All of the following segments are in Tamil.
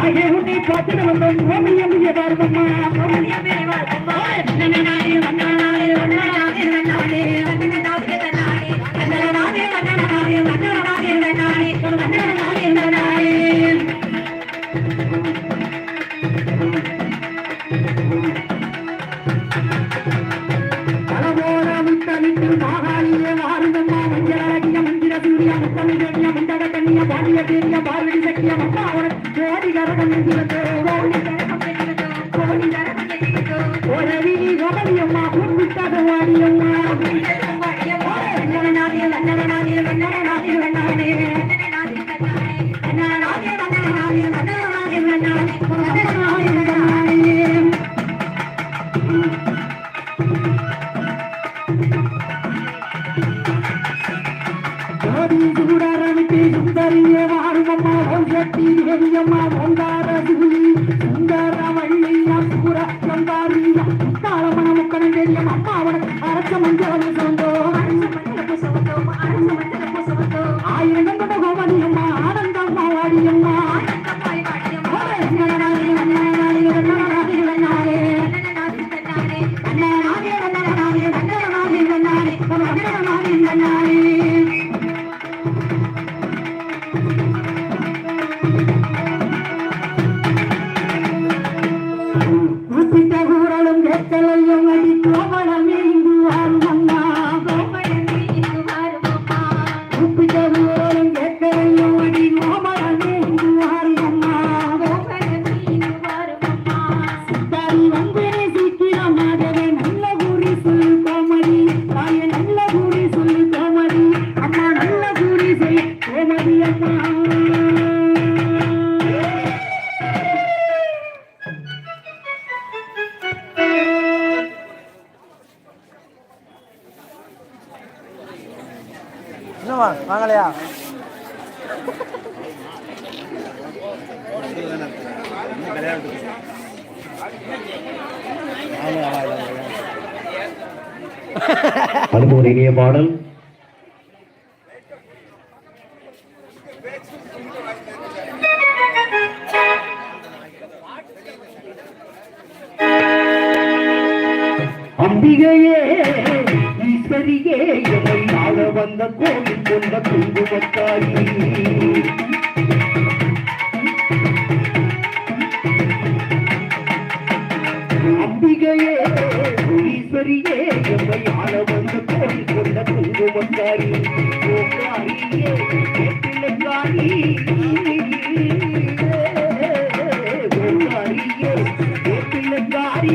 ஆகிய பார்த்துட்டு வந்தோம் கோமியம் பாருங்கம்மா பலபோல சூரிய முண்டக கண்ணிய பாண்டிய தேரிய பார்வதி சக்கிய மம்மாவன கோடி கரகம் என்கிறது கோடவி கோமதியம்மா கூப்பிட்டாத வாடியம்மா. ஜோதி ஓசட்டி தேவியம்மா ஓங்கார சூழி சுந்தர வள்ளியா சூர சந்தாரியா தாளமண முக்கணம் தெரியும் அம்மாவன அரச மஞ்சள் சொந்தோ ஆயிரம் கொண்ட கோமதியம்மா ஆனந்தம்மா வாடியம்மா கூப்பிட்ட Tangan. அதுவும் இனிய பாடல். அம்பிகையே ஈஸ்வரியே என்னை ஆள வந்த கோவில் கொண்ட குங்குமத்தாயி குங்குமத்தாரி ஓங்காரியே பிள்ளைக்காரி ஓங்காரியே பிள்ளைக்காரி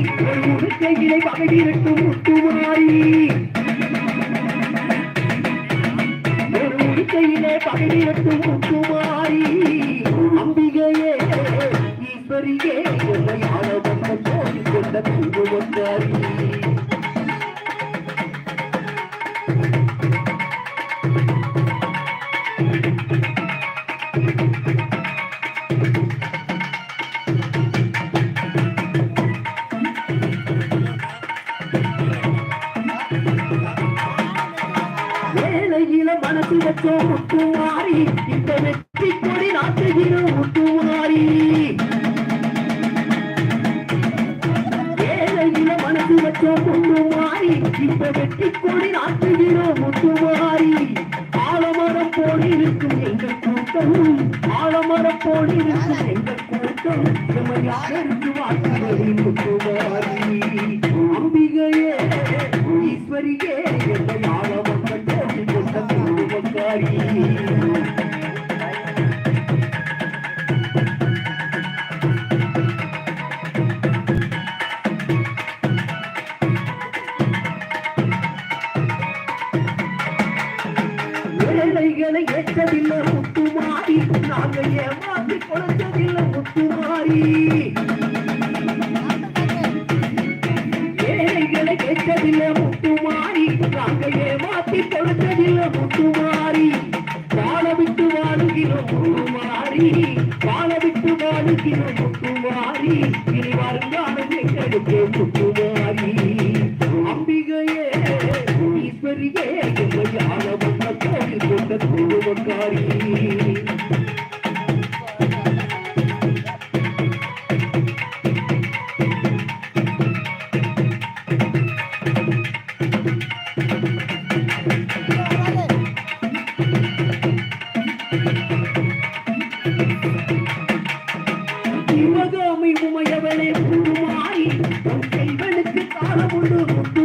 உடுக்கையிலே பகடிரட்டு முத்துமாரி ஒரு உடுக்கையிலே பகடிரட்டு முத்துமாரி அம்பிகையே ஈஸ்வரியே எம்மை கொண்ட குங்குமத்தாரி நாட்டு மனசு வச்சோம் முத்துமாரி இந்த வெற்றி கொடி நாட்டுகிற முத்துமாரி ஏழையில மனசு வச்சோம் மாறி இந்த வெற்றி கொடி நாட்டுகிற முத்துமாரி ஆலமரம் போல் இருக்கும் எங்கள் கூட்டம் ஆலமரம் போல் இருக்கும் எங்கள் கூட்டம் நம்ம யாருக்கு வாழ்த்துவது முத்துமாரி அம்பிகையே ஏழைகளை ஏற்றதில்லை முத்துமாரி நாங்க ஏமாற்றி கொடுத்ததில்லை முத்துமாரி ஏழைகளை கேட்டதில்லை முத்துமாரி நாங்க ஏமாத்தி கொடுத்த ముందు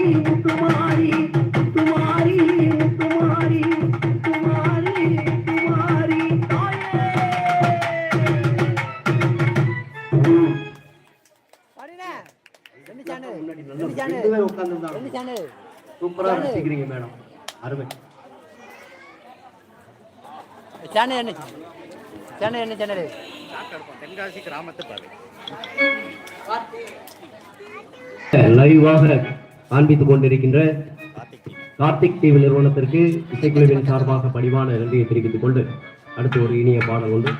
முன்னாடி காண்பித்துக் கொண்டிருக்கின்ற கார்த்திக் டிவி நிறுவனத்திற்கு இசைக்குழுவின் சார்பாக பணிவான நன்றியை தெரிவித்துக் கொண்டு அடுத்து ஒரு இனிய பாடல் ஒன்று.